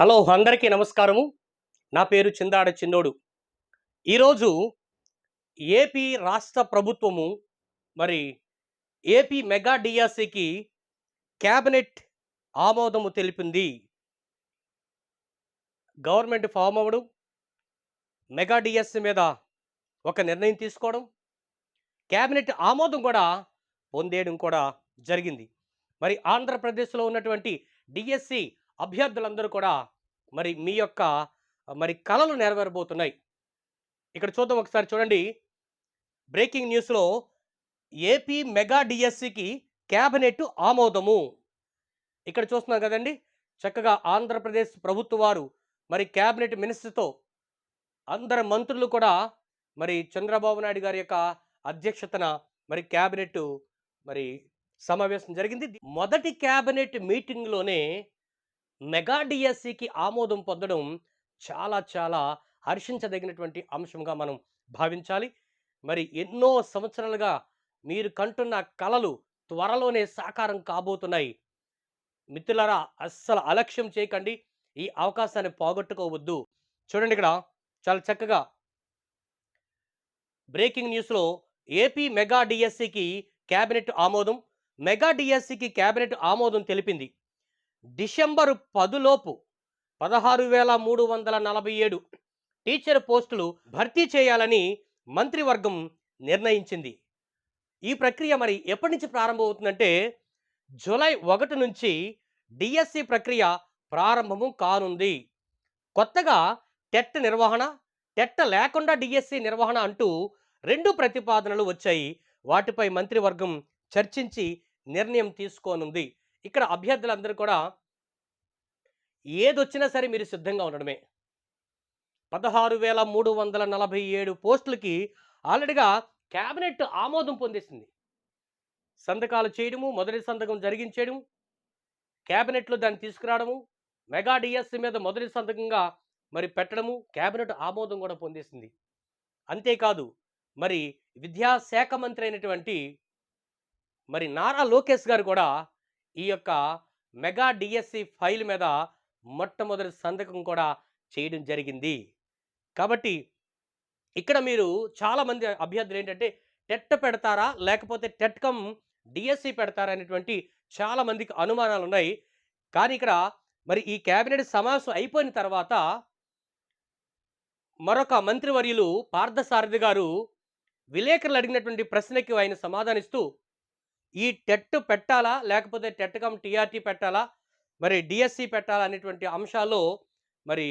Hello అందరికీ నమస్కారము. నా పేరు చిందాడ చిన్నోడు. ఈరోజు ఏపీ రాష్ట్ర ప్రభుత్వము మరి ఏపీ మెగా డిఆర్సీకి క్యాబినెట్ ఆమోదము తెలిపింది. గవర్నమెంట్ ఫామ్ అవ్వడం మెగా డిఎస్సి మీద ఒక నిర్ణయం తీసుకోవడం క్యాబినెట్ ఆమోదం కూడా పొందేయడం కూడా జరిగింది. మరి ఆంధ్రప్రదేశ్లో ఉన్నటువంటి డిఎస్సి అభ్యర్థులందరూ కూడా మరి మీ యొక్క మరి కళలు నెరవేరబోతున్నాయి. ఇక్కడ చూద్దాం ఒకసారి చూడండి. బ్రేకింగ్ న్యూస్లో ఏపీ మెగా డిఎస్సికి క్యాబినెట్ ఆమోదము. ఇక్కడ చూస్తున్నాం కదండి. చక్కగా ఆంధ్రప్రదేశ్ ప్రభుత్వ వారు మరి క్యాబినెట్ మినిస్టర్తో అందరు మంత్రులు కూడా మరి చంద్రబాబు నాయుడు గారి యొక్క అధ్యక్షతన మరి క్యాబినెట్ మరి సమావేశం జరిగింది. మొదటి క్యాబినెట్ మీటింగ్లోనే మెగా డిఎస్సికి ఆమోదం పొందడం చాలా చాలా హర్షించదగినటువంటి అంశంగా మనం భావించాలి. మరి ఎన్నో సంవత్సరాలుగా మీరు కంటున్న కళలు త్వరలోనే సాకారం కాబోతున్నాయి. మిత్రులరా అస్సలు అలక్ష్యం చేయకండి. ఈ అవకాశాన్ని పోగొట్టుకోవద్దు. చూడండి ఇక్కడ చాలా చక్కగా. బ్రేకింగ్ న్యూస్లో ఏపీ మెగా డిఎస్సికి కేబినెట్ ఆమోదం. మెగా డిఎస్సికి కేబినెట్ ఆమోదం తెలిపింది. డిసెంబరు పదులోపు పదహారు వేల మూడు వందల నలభై ఏడు టీచర్ పోస్టులు భర్తీ చేయాలని మంత్రివర్గం నిర్ణయించింది. ఈ ప్రక్రియ మరి ఎప్పటి నుంచి ప్రారంభమవుతుందంటే జూలై ఒకటి నుంచి డిఎస్సి ప్రక్రియ ప్రారంభము కానుంది. కొత్తగా టెట్ నిర్వహణ టెట్ లేకుండా డిఎస్సి నిర్వహణ అంటూ రెండు ప్రతిపాదనలు వచ్చాయి. వాటిపై మంత్రివర్గం చర్చించి నిర్ణయం తీసుకోనుంది. ఇక్కడ అభ్యర్థులందరూ కూడా ఏదొచ్చినా సరే మీరు సిద్ధంగా ఉండడమే. పదహారు వేల మూడు వందల నలభై ఏడు పోస్టులకి ఆల్రెడీగా క్యాబినెట్ ఆమోదం పొందేసింది. సంతకాలు చేయడము మొదటి సంతకం జరిగించేయడం క్యాబినెట్లో దాన్ని తీసుకురావడము మెగా డిఎస్సి మీద మొదటి సంతకంగా మరి పెట్టడము క్యాబినెట్ ఆమోదం కూడా పొందేసింది. అంతేకాదు మరి విద్యాశాఖ మంత్రి అయినటువంటి మరి నారా లోకేష్ గారు కూడా ఈ యొక్క మెగా డిఎస్సి ఫైల్ మీద మొట్టమొదటి సంతకం కూడా చేయడం జరిగింది. కాబట్టి ఇక్కడ మీరు చాలామంది అభ్యర్థులు ఏంటంటే టెట్ పెడతారా? లేకపోతే టెట్కమ్ డిఎస్సి పెడతారా? అనేటువంటి చాలా మందికి అనుమానాలు ఉన్నాయి. కానీ ఇక్కడ మరి ఈ కేబినెట్ సమావేశం అయిపోయిన తర్వాత మరొక మంత్రివర్యులు పార్థసారథి గారు విలేకరులు అడిగినటువంటి ప్రశ్నకి ఆయన సమాధానిస్తూ ఈ టెట్ పెట్టాలా? లేకపోతే టెట్ కమ్ టీఆర్టీ పెట్టాలా? మరి డిఎస్సి పెట్టాలా? అనేటువంటి అంశాల్లో మరి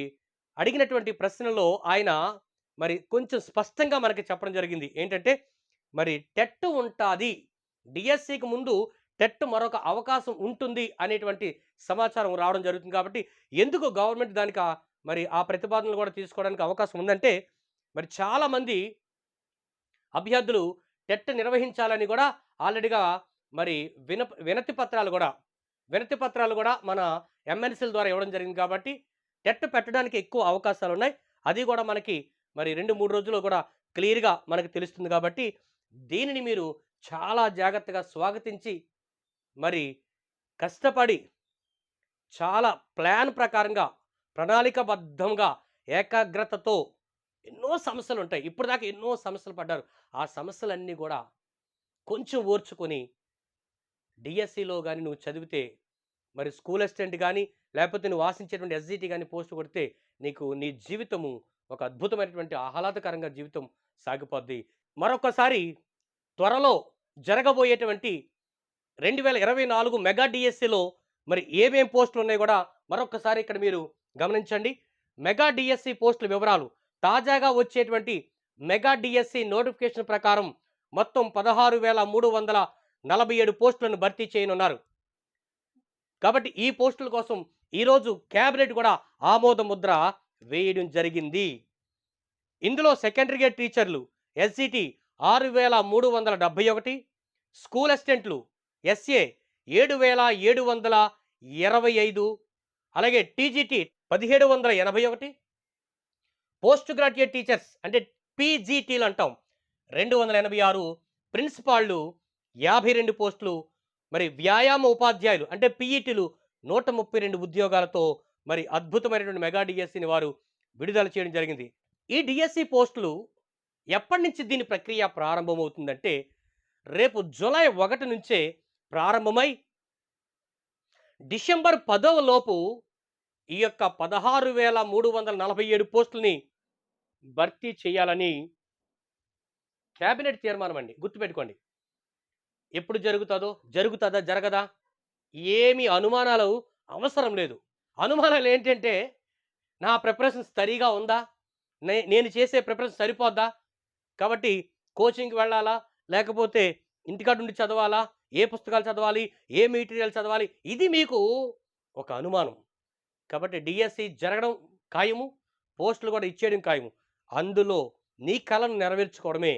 అడిగినటువంటి ప్రశ్నలో ఆయన మరి కొంచెం స్పష్టంగా మనకి చెప్పడం జరిగింది. ఏంటంటే మరి టెట్ ఉంటుంది. డిఎస్సికి ముందు టెట్ మరొక అవకాశం ఉంటుంది అనేటువంటి సమాచారం రావడం జరుగుతుంది కాబట్టి ఎందుకు గవర్నమెంట్ దానికి మరి ఆ ప్రతిపాదనలు కూడా తీసుకోవడానికి అవకాశం ఉందంటే మరి చాలామంది అభ్యర్థులు టెట్ నిర్వహించాలని కూడా ఆల్రెడీగా మరి విన వినతి పత్రాలు కూడా వినతి పత్రాలు కూడా మన ఎమ్మెల్సీల ద్వారా ఇవ్వడం జరిగింది కాబట్టి టెట్ పెట్టడానికి ఎక్కువ అవకాశాలు ఉన్నాయి. అది కూడా మనకి మరి రెండు మూడు రోజుల్లో కూడా క్లియర్గా మనకు తెలుస్తుంది కాబట్టి దీనిని మీరు చాలా జాగ్రత్తగా స్వాగతించి మరి కష్టపడి చాలా ప్లాన్ ప్రకారంగా ప్రణాళికబద్ధంగా ఏకాగ్రతతో ఎన్నో సమస్యలు ఉంటాయి ఇప్పుడు దాకా ఎన్నో సమస్యలు పడ్డారు. ఆ సమస్యలన్నీ కూడా కొంచెం ఓర్చుకొని డిఎస్సిలో కానీ నువ్వు చదివితే మరి స్కూల్ అసిస్టెంట్ కానీ లేకపోతే నువ్వు వాసించేటువంటి ఎస్జిటి కానీ పోస్ట్ కొడితే నీకు నీ జీవితము ఒక అద్భుతమైనటువంటి ఆహ్లాదకరంగా జీవితం సాగిపోద్ది. మరొకసారి త్వరలో జరగబోయేటువంటి రెండు వేల ఇరవై నాలుగు మెగా డిఎస్సిలో మరి ఏమేం పోస్టులు ఉన్నాయి కూడా మరొకసారి ఇక్కడ మీరు గమనించండి. మెగా డిఎస్సి పోస్టుల వివరాలు తాజాగా వచ్చేటువంటి మెగా డిఎస్సి నోటిఫికేషన్ ప్రకారం మొత్తం పదహారు వేల మూడు వందల నలభై ఏడు పోస్టులను భర్తీ చేయనున్నారు. కాబట్టి ఈ పోస్టుల కోసం ఈరోజు క్యాబినెట్ కూడా ఆమోద ముద్ర వేయడం జరిగింది. ఇందులో సెకండరీ గ్రేడ్ టీచర్లు ఎస్సిటి ఆరు వేల మూడు వందల డెబ్బై ఒకటి స్కూల్ అసిస్టెంట్లు ఎస్ఏ ఏడు వేల ఏడు వందల ఇరవై ఐదు అలాగే టీజీటీ పదిహేడు వందల ఎనభై ఒకటి పోస్ట్ గ్రాడ్యుయేట్ టీచర్స్ అంటే పీజీటీలు అంటాం. రెండు వందల ఎనభై ఆరు ప్రిన్సిపాళ్ళు యాభై రెండు పోస్టులు మరి వ్యాయామ ఉపాధ్యాయులు అంటే పీఈటీలు నూట ముప్పై రెండు ఉద్యోగాలతో మరి అద్భుతమైనటువంటి మెగా డిఎస్సిని వారు విడుదల చేయడం జరిగింది. ఈ డిఎస్సి పోస్టులు ఎప్పటి నుంచి దీని ప్రక్రియ ప్రారంభమవుతుందంటే రేపు జూలై ఒకటి నుంచే ప్రారంభమై డిసెంబర్ పదవ లోపు ఈ యొక్క పదహారు వేల మూడు వందల నలభై ఏడు పోస్టుల్ని భర్తీ చేయాలని క్యాబినెట్ తీర్మానం అండి. గుర్తుపెట్టుకోండి. ఎప్పుడు జరుగుతుందో జరుగుతుందా జరగదా ఏమి అనుమానాలు అవసరం లేదు. అనుమానాలు ఏంటంటే నా ప్రిపరేషన్ సరిగా ఉందా? నే- నేను చేసే ప్రిపరేషన్ సరిపోద్దా? కాబట్టి కోచింగ్కి వెళ్ళాలా? లేకపోతే ఇంటికాడ నుండి చదవాలా? ఏ పుస్తకాలు చదవాలి? ఏ మెటీరియల్ చదవాలి? ఇది మీకు ఒక అనుమానం. కాబట్టి డిఎస్సి జరగడం ఖాయము పోస్టులు కూడా ఇచ్చేయడం ఖాయము. అందులో నీ కళను నెరవేర్చుకోవడమే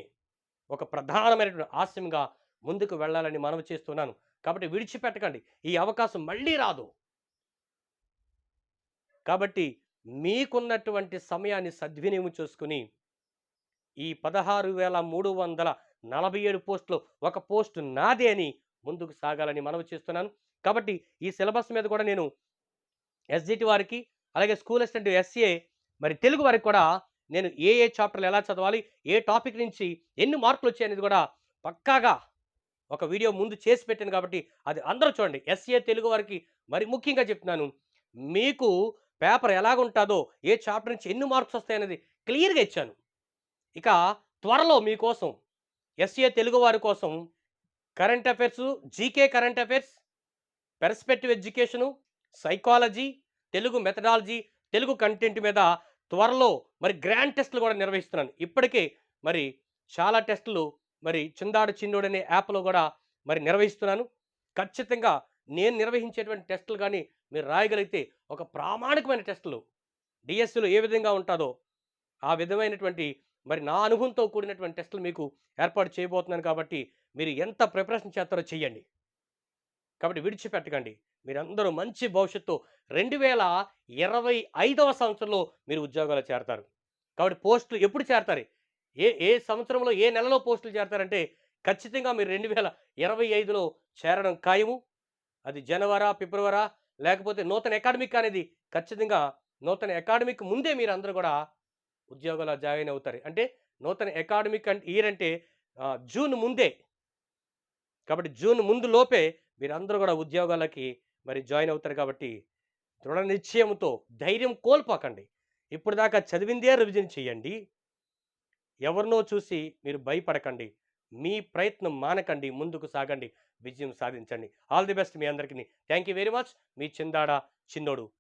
ఒక ప్రధానమైనటువంటి ఆశయంగా ముందుకు వెళ్ళాలని మనవి చేస్తున్నాను. కాబట్టి విడిచిపెట్టకండి. ఈ అవకాశం మళ్ళీ రాదు. కాబట్టి మీకున్నటువంటి సమయాన్ని సద్వినియోగం చేసుకుని ఈ పదహారు వేల మూడు వందల నలభై ఏడు పోస్టులో ఒక పోస్ట్ నాదే అని ముందుకు సాగాలని మనవి చేస్తున్నాను. కాబట్టి ఈ సిలబస్ మీద కూడా నేను ఎస్జిటి వారికి అలాగే స్కూల్ అసిస్టెంట్ ఎస్ఏ మరి తెలుగు వారికి కూడా నేను ఏ ఏ చాప్టర్లు ఎలా చదవాలి ఏ టాపిక్ నుంచి ఎన్ని మార్కులు వచ్చాయనేది కూడా పక్కాగా ఒక వీడియో ముందు చేసి పెట్టాను కాబట్టి అది అందరూ చూడండి. ఎస్ఏ తెలుగు వారికి మరి ముఖ్యంగా చెప్తున్నాను. మీకు పేపర్ ఎలాగుంటుందో ఏ చాప్టర్ నుంచి ఎన్ని మార్క్స్ వస్తాయనేది క్లియర్గా ఇచ్చాను. ఇక త్వరలో మీకోసం ఎస్ఏ తెలుగు వారి కోసం current affairs GK current affairs perspective education psychology Telugu methodology Telugu content మీద త్వరలో మరి గ్రాండ్ టెస్టులు కూడా నిర్వహిస్తున్నాను. ఇప్పటికే మరి చాలా టెస్టులు మరి చిందాడు చిన్నోడు అనే యాప్లో కూడా మరి నిర్వహిస్తున్నాను. ఖచ్చితంగా నేను నిర్వహించేటువంటి టెస్టులు కానీ మీరు రాయగలిగితే ఒక ప్రామాణికమైన టెస్టులు డిఎస్సిలో ఏ విధంగా ఉంటుందో ఆ విధమైనటువంటి మరి నా అనుభవంతో కూడినటువంటి టెస్టులు మీకు ఏర్పాటు చేయబోతున్నాను కాబట్టి మీరు ఎంత ప్రిపరేషన్ చేస్తారో చెయ్యండి. కాబట్టి విడిచిపెట్టకండి. మీరందరూ మంచి భవిష్యత్తు. రెండు వేల ఇరవై ఐదవ సంవత్సరంలో మీరు ఉద్యోగాలు చేరతారు. కాబట్టి పోస్టులు ఎప్పుడు చేరతారు? ఏ ఏ సంవత్సరంలో ఏ నెలలో పోస్టులు చేరతారంటే ఖచ్చితంగా మీరు రెండు వేల ఇరవై ఐదులో చేరడం ఖాయము. అది జనవరా ఫిబ్రవరా లేకపోతే నూతన అకాడమిక్ అనేది ఖచ్చితంగా నూతన అకాడమిక్ ముందే మీరు అందరూ కూడా ఉద్యోగాలు జాయిన్ అవుతారు. అంటే నూతన అకాడమిక్ అంటే ఇయర్ అంటే జూన్ ముందే. కాబట్టి జూన్ ముందు లోపే మీరందరూ కూడా ఉద్యోగాలకి మరి జాయిన్ అవుతారు కాబట్టి దృఢ నిశ్చయంతో ధైర్యం కోల్పోకండి. ఇప్పుడు దాకా చదివిందే రివిజన్ చేయండి. ఎవరినో చూసి మీరు భయపడకండి. మీ ప్రయత్నం మానకండి. ముందుకు సాగండి. విజయం సాధించండి. ఆల్ ది బెస్ట్ మీ అందరికీ. Thank you very much. మీ చిందాడ చిన్నోడు.